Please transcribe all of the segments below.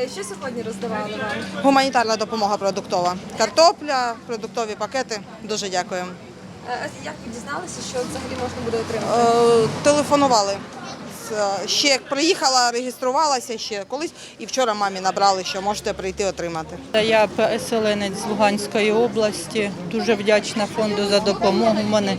Що сьогодні роздавали вам? Гуманітарна допомога продуктова. Картопля, продуктові пакети. Дуже дякую. Е, а Як ви дізналися, що взагалі можна буде отримати? Е, телефонували. З- Ще як приїхала, реєструвалася ще колись, і вчора мамі набрали, що можете прийти отримати. Та Я переселенець з Луганської області. Дуже вдячна фонду за допомогу. У мене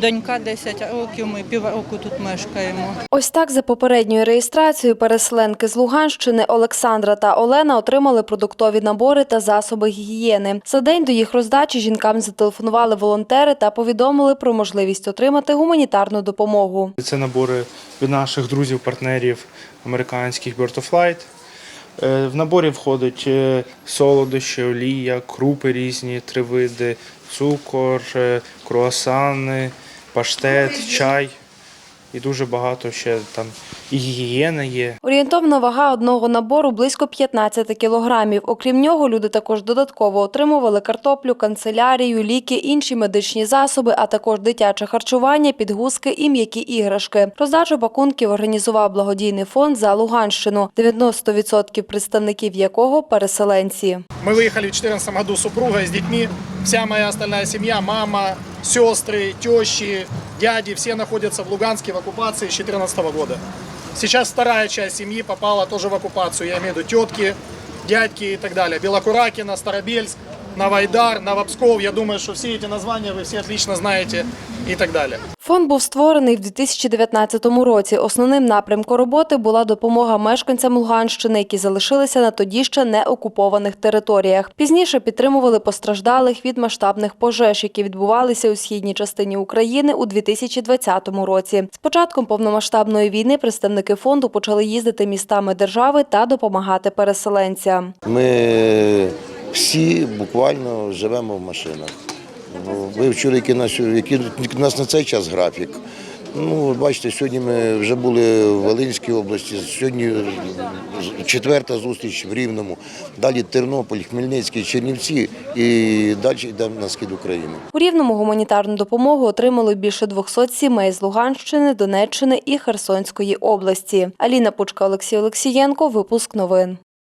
донька 10 років, ми півроку тут мешкаємо. Ось так за попередньою реєстрацією переселенки з Луганщини Олександра та Олена отримали продуктові набори та засоби гігієни. За день до їх роздачі жінкам зателефонували волонтери та повідомили про можливість отримати гуманітарну допомогу. Це набори від наших друзів, партнерів американських Bird of Light. Е, В наборі входять е, солодощі, олія, крупи різні, три види, цукор, е, круасани, паштет, чай і дуже багато ще там і гігієна є. Орієнтовна вага одного набору близько 15 кілограмів. Окрім нього, люди також додатково отримували картоплю, канцелярію, ліки, інші медичні засоби, а також дитяче харчування, підгузки і м'які іграшки. Роздачу пакунків організував благодійний фонд за Луганщину, 90% представників якого переселенці. Мы выехали в 2014 году с супругой, с детьми. Вся моя остальная семья, мама, сестры, тещи, дяди, все находятся в Луганске в оккупации с 2014 года. Сейчас вторая часть семьи попала тоже в оккупацию. Я имею в виду тетки, дядьки и так далее. Белокуракина, Старобельск, Новайдар, Новопсков. Я думаю, что все эти названия вы все отлично знаете и так далее. Фонд був створений в 2019 році. Основним напрямком роботи була допомога мешканцям Луганщини, які залишилися на тоді ще не окупованих територіях. Пізніше підтримували постраждалих від масштабних пожеж, які відбувалися у східній частині України у 2020 році. З початком повномасштабної війни представники фонду почали їздити містами держави та допомагати переселенцям. Ми всі буквально живемо в машинах. Ну, Ви вчора, який нас, який нас на цей час графік. Ну, бачите, сьогодні ми вже були в Волинській області, сьогодні четверта зустріч в Рівному, далі Тернопіль, Хмельницький, Чернівці і далі йдемо на схід України. У Рівному гуманітарну допомогу отримали більше 200 сімей з Луганщини, Донеччини і Херсонської області. Аліна Пучка, Олексій Олексієнко. Випуск новин.